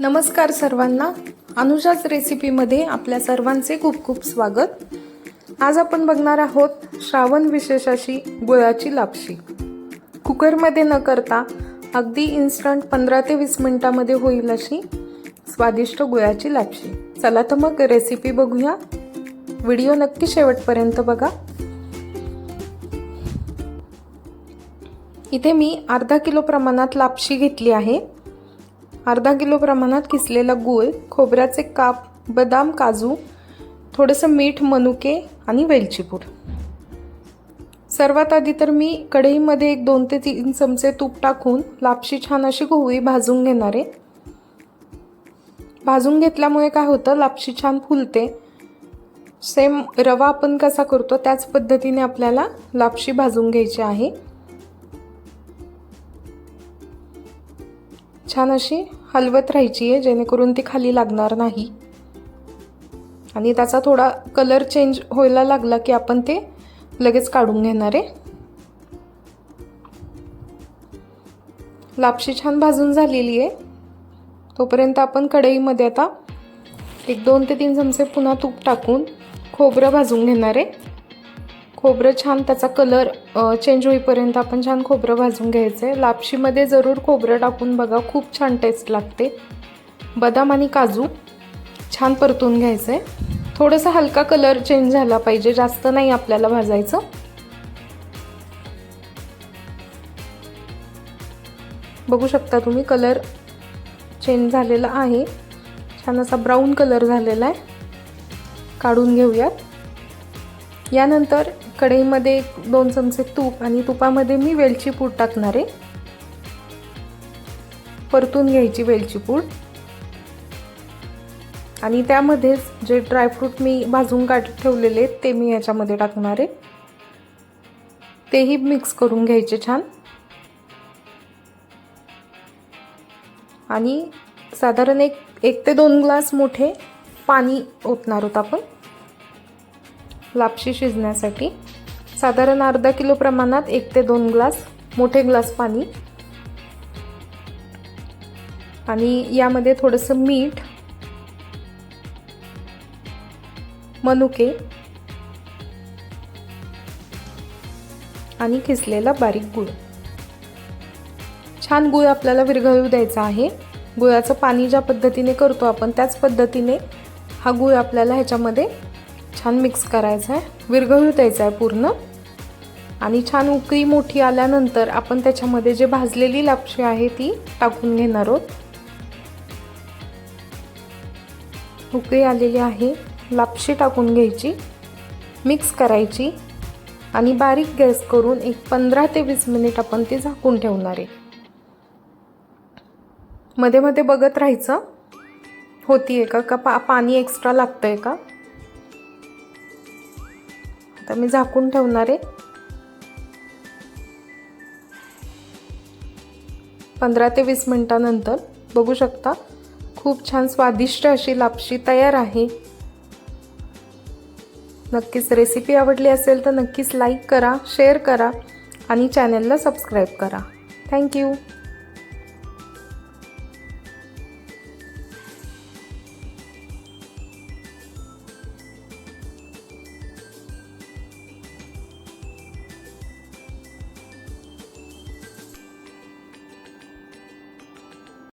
नमस्कार सर्वांना. अनुजाच रेसिपीमध्ये आपल्या सर्वांचे खूप खूप स्वागत. आज आपण बघणार आहोत श्रावण विशेष अशी गुळाची लापशी. कुकरमध्ये न करता अगदी इन्स्टंट पंधरा ते वीस मिनिटामध्ये होईल अशी स्वादिष्ट गुळाची लापशी. चला तर मग रेसिपी बघूया. व्हिडिओ नक्की शेवटपर्यंत बघा. इथे मी अर्धा किलो प्रमाणात लापशी घेतली आहे. अर्धा किलो प्रमाणात किसलेला गूळ खोबऱ्याचे काप बदाम काजू थोडंसं मीठ मनुके आणि वेलचीपूर सर्वात आधी तर मी कढईमध्ये एक दोन ते तीन चमचे तूप टाकून लापशी छान अशी गहूळी भाजून घेणार आहे. भाजून घेतल्यामुळे काय होतं लापशी छान फुलते. सेम रवा आपण कसा करतो त्याच पद्धतीने आपल्याला लापशी भाजून घ्यायची आहे. छान अशी हलवत राहायची आहे जेणेकरून ती खाली लागणार नाही. आणि त्याचा थोडा कलर चेंज व्हायला लागला की आपण ते लगेच काढून घेणार आहे. लापशी छान भाजून झालेली आहे. तोपर्यंत आपण कढईमध्ये आता एक दोन ते तीन चमचे पुन्हा तूप टाकून खोबरं भाजून घेणार आहे. खोबरं छान त्याचा कलर चेंज होईपर्यंत आपण छान खोबरं भाजून घ्यायचं आहे. लापशीमध्ये जरूर खोबरं टाकून बघा खूप छान टेस्ट लागते. बदाम आणि काजू छान परतून घ्यायचं आहे. थोडंसं हलका कलर चेंज झाला पाहिजे जास्त नाही आपल्याला भाजायचं. बघू शकता तुम्ही कलर चेंज झालेला आहे. छान असा ब्राऊन कलर झालेला आहे. काढून घेऊयात. यानंतर कढईमध्ये एक दोन चमचे तूप आणि तुपामध्ये मी वेलची पूड टाकणार आहे. परतून घ्यायची वेलची पूड. आणि त्यामध्येच जे ड्रायफ्रूट मी भाजून काढ ठेवलेले ते मी याच्यामध्ये टाकणार आहे. तेही मिक्स करून घ्यायचे छान. आणि साधारण एक एक ते दोन ग्लास मोठे पाणी ओतणार आहोत आपण. लापशी शिजण्यासाठी. साधारण अर्धा किलो प्रमाणात एक ते दोन ग्लास मोठे ग्लास पाणी. आणि यामध्ये थोडंसं मीठ मनुके आणि खिसलेला बारीक गूळ. छान गूळ आपल्याला विरघळू द्यायचा आहे. गुळाचं पाणी ज्या पद्धतीने करतो आपण त्याच पद्धतीने हा गूळ आपल्याला ह्याच्यामध्ये छान मिक्स करायचा आहे. विरघळू द्यायचा आहे पूर्ण. आणि छान उकळी मोठी आल्यानंतर आपण त्याच्यामध्ये जे भाजलेली लापशी आहे ती टाकून घेणार आहोत. उकळी आलेली आहे. लापशी टाकून घ्यायची. मिक्स करायची. आणि बारीक गॅस करून एक पंधरा ते वीस मिनिट आपण ती झाकून ठेवणार आहे. मध्ये मध्ये बघत राहायचं. होतीये का? का पा पाणी एक्स्ट्रा लागतंय का? आता मी झाकून ठेवणार आहे. पंधरा ते वीस मिनटानंतर बघू शकता खूप छान स्वादिष्ट अशी लापशी तयार आहे. नक्कीच रेसिपी आवडली असेल तर नक्कीच लाईक करा शेअर करा आणि चॅनलला सबस्क्राईब करा. थँक्यू